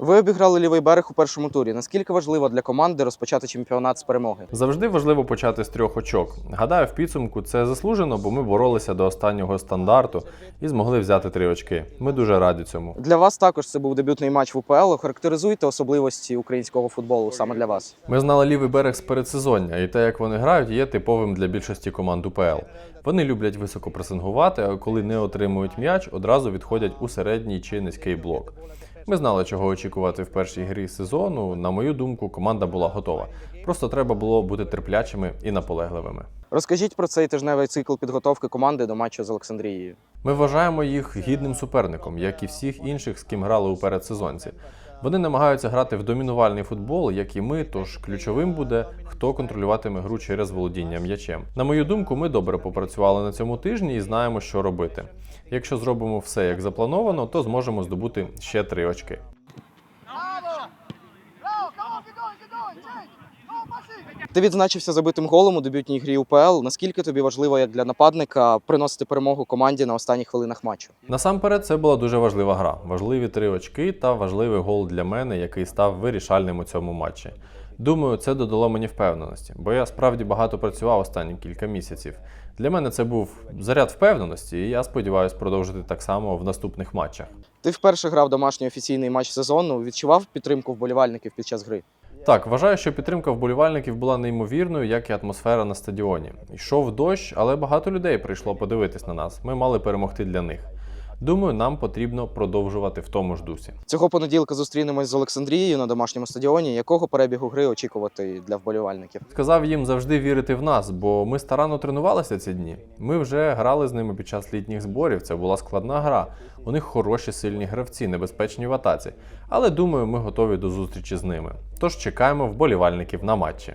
Ви обіграли лівий берег у першому турі. Наскільки важливо для команди розпочати чемпіонат з перемоги? Завжди важливо почати з трьох очок. Гадаю, в підсумку це заслужено, бо ми боролися до останнього стандарту і змогли взяти три очки. Ми дуже раді цьому. Для вас також це був дебютний матч в УПЛ. Характеризуйте особливості українського футболу саме для вас. Ми знали лівий берег з передсезоння, і те, як вони грають, є типовим для більшості команд УПЛ. Вони люблять високо пресингувати, а коли не отримують м'яч, одразу відходять у середній чи низький блок. Ми знали, чого очікувати в першій грі сезону. На мою думку, команда була готова. Просто треба було бути терплячими і наполегливими. Розкажіть про цей тижневий цикл підготовки команди до матчу з Олександрією. Ми вважаємо їх гідним суперником, як і всіх інших, з ким грали у передсезонці. Вони намагаються грати в домінувальний футбол, як і ми, тож ключовим буде, хто контролюватиме гру через володіння м'ячем. На мою думку, ми добре попрацювали на цьому тижні і знаємо, що робити. Якщо зробимо все як заплановано, то зможемо здобути ще три очки. Bravo! Bravo, come on, keep going, keep going, change! Ти відзначився забитим голом у дебютній грі УПЛ. Наскільки тобі важливо як для нападника приносити перемогу команді на останніх хвилинах матчу? Насамперед, це була дуже важлива гра. Важливі три очки та важливий гол для мене, який став вирішальним у цьому матчі. Думаю, це додало мені впевненості, бо я справді багато працював останні кілька місяців. Для мене це був заряд впевненості, і я сподіваюся продовжити так само в наступних матчах. Ти вперше грав домашній офіційний матч сезону. Відчував підтримку вболівальників під час гри? Так, вважаю, що підтримка вболівальників була неймовірною, як і атмосфера на стадіоні. Йшов дощ, але багато людей прийшло подивитись на нас. Ми мали перемогти для них. Думаю, нам потрібно продовжувати в тому ж дусі. Цього понеділка зустрінемось з Олександрією на домашньому стадіоні. Якого перебігу гри очікувати для вболівальників? Сказав їм завжди вірити в нас, бо ми старанно тренувалися ці дні. Ми вже грали з ними під час літніх зборів. Це була складна гра. У них хороші сильні гравці, небезпечні в атаці. Але думаю, ми готові до зустрічі з ними. Тож чекаємо вболівальників на матчі.